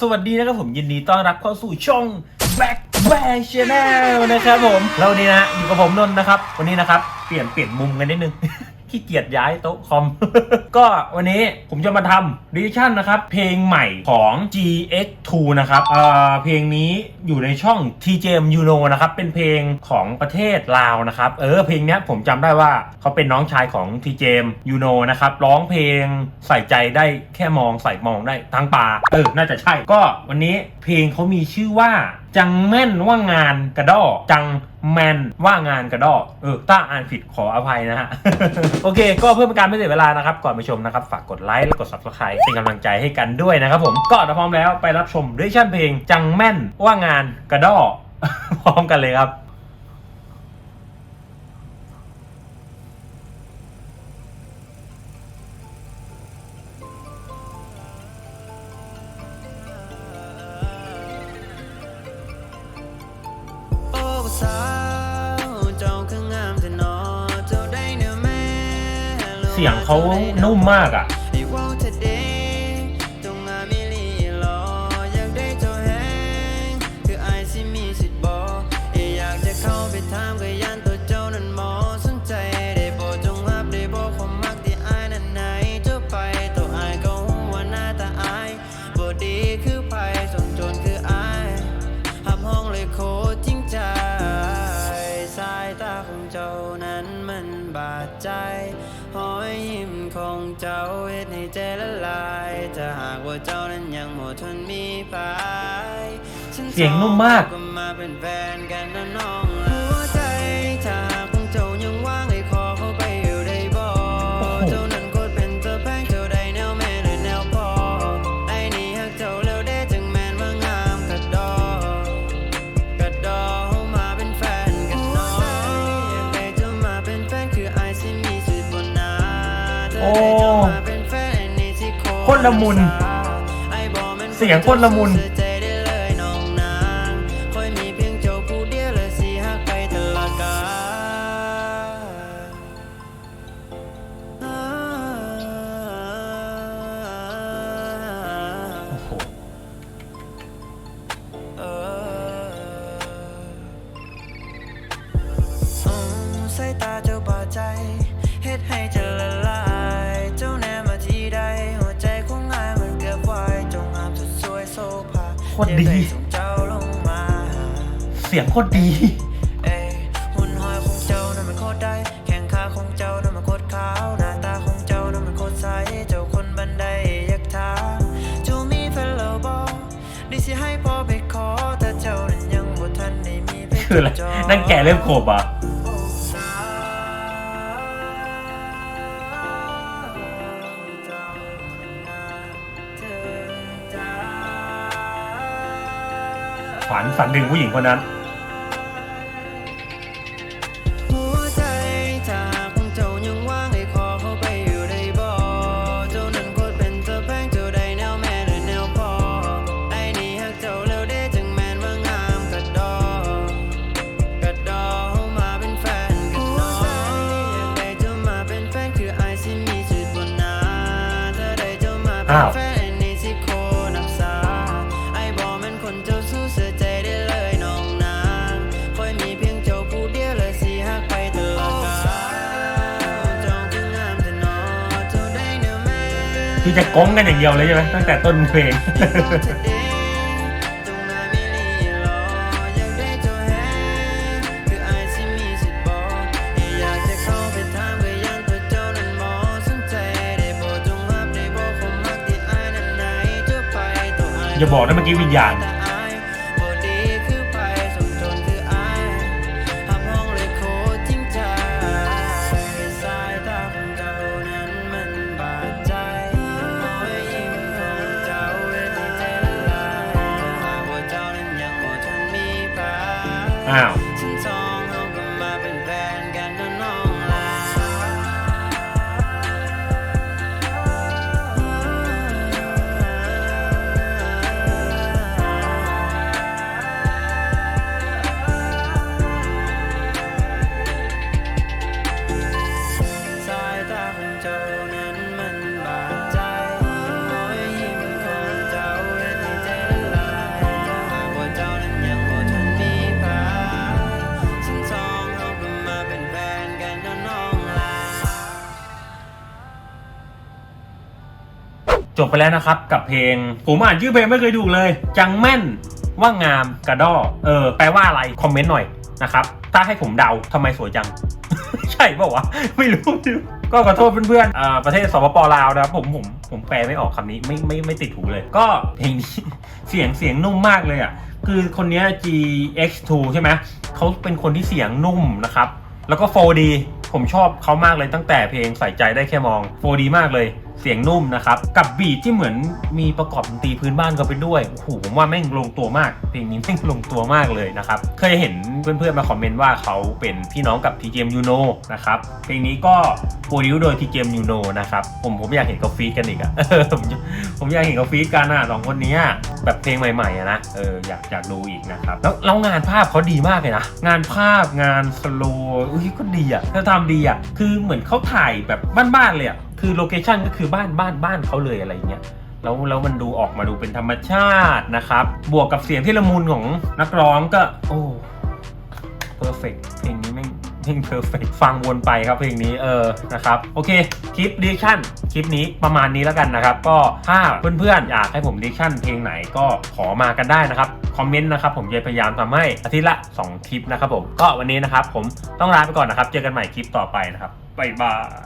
สวัสดีนะครับผมยินดีต้อนรับเข้าสู่ช่อง Back Back Channel นะครับผมแล้ววันนี้นะอยู่กับผมนนท์นะครับ วันนี้นะครับ เปลี่ยนเปลี่ยนมุมกันนิดนึง ขี้เกียจย้ายโต๊ะคอม ก็วันนี้ผมจะมาทำดิชั่นนะครับ เพลงใหม่ของ GX2 นะครับเอ่อเพลงนี้อยู่ในช่อง TJMUNO นะครับ เป็นเพลงของประเทศลาวนะครับ เออเพลงนี้ผมจำได้ว่าเขาเป็นน้องชายของ TJMUNO นะครับ ร้องเพลงใส่ใจได้แค่มองใส่มองได้ทั้งปาเออ น่าจะใช่ ก็วันนี้เพลงเขามีชื่อว่า จังแม่นว่างานกระดอจังแมนว่างานกระดอเออถ้าอ่านผิดขออภัยนะฮะ โอเค ก็เพื่อเป็นการไม่เสียเวลานะครับ ก่อนไปชมนะครับ ฝากกดไลค์และกด subscribe เป็นกำลังใจให้กันด้วยนะครับผม ก็ถ้าพร้อมแล้วไปรับชมด้วยชั่นเพลง จังแม่นว่างานกระดอพร้อมกันเลยครับ สาวเจ้าคืองามแต่นอเจ้าได้เนื้อแม่เสียงเขานุ่มมากอะาดใจหอยยิ้มของเจ้าเฮ็ดให้ใจละลาย ถ้าหากว่าเจ้านั้นยังหมดทนมีพายฉันเสียงนุ่มมาก ก็มาเป็นแฟนกันนะน้อง อโอ้นแฟนนี่สิโคตรละมุนไอ้บอกมันเสียงโคตรละมุนานั้นยังบ่ทันได้มีไปคืออะไรจองนั่นแกเริ่มโขบอะ ฝันฝันถึงผู้หญิงคนนั้นหัวใจถ้าหากของเจ้ายังว่ ที่จะก้มกันอย่างเดียวเลยใช่ไหมตั้งแต่ต้นเพลง อย่าบอกนะเมื่อกี้วิญญาณ อ้าว จบไปแล้วนะครับกับเพลง ผมอ่านชื่อเพลงไม่เคยถูเลย จังแม่นว่างามกระดอเออแปลว่าอะไร คอมเมนต์หน่อยนะครับ ถ้าให้ผมเดาทำไมสวยจัง ใช่ป่าวะ ไม่รู้ไม่รู้ ก็ขอโทษเพื่อนๆอ่าประเทศสปปลาวนะครับ ผมผมผมแปลไม่ออกคำนี้ไม่ไม่ไม่ติดหูเลย ก็เพลงนี้เสียงเสียงนุ่มมากเลยอะ คือคนนี้ GX2 ใช่ไหมเขาเป็นคนที่เสียงนุ่มนะครับ แล้วก็ 4D ผมชอบเขามากเลยตั้งแต่เพลงใส่ใจได้แค่มอง 4D มากเลย เสียงนุ่มนะครับ กับบีทที่เหมือนมีประกอบดนตรีพื้นบ้านเขาไปด้วยโอ้โหผมว่าแม่งลงตัวมากเพลงนี้แม่งลงตัวมากเลยนะครับ เคยเห็นเพื่อนๆมาคอมเมนต์ว่าเขาเป็นพี่น้องกับ TGM Uno นะครับเพลงนี้ก็โปรดิวโดย TGM Uno นะครับผมผมอยากเห็นเขาฟีดกันอีกอะผมผมอยากเห็นเขาฟีดกันอะสองคนนี้แบบเพลงใหม่ๆอะนะเอออยากอยากดูอีกนะครับแล้วแล้วงานภาพเขาดีมากเลยนะงานภาพงานสโลว์อุ้ยก็ดีอะเขาทำดีอะคือเหมือนเขาถ่ายแบบบ้านๆเลยอะ คือโลเคชันก็คือบ้านบ้านบ้านเขาเลยอะไรเงี้ยแล้วแล้วมันดูออกมาดูเป็นธรรมชาตินะครับ บวกกับเสียงที่ละมุนของนักร้องก็ โอ้เพอร์เฟกเพลงนี้แม่เพลงเพอร์เฟกฟังวนไปครับเพลงนี้เออนะครับ โอเค คลิปดิชั่นคลิปนี้ประมาณนี้แล้วกันนะครับ ก็ถ้าเพื่อนๆอยากให้ผมดิชั่นเพลงไหนก็ขอมากันได้นะครับ คอมเมนต์นะครับ ผมจะพยายามทำให้อาทิตย์ละ 2 คลิปนะครับผมก็วันนี้นะครับ ผมต้องลาไปก่อนนะครับ เจอกันใหม่คลิปต่อไปนะครับบ๊ายบาย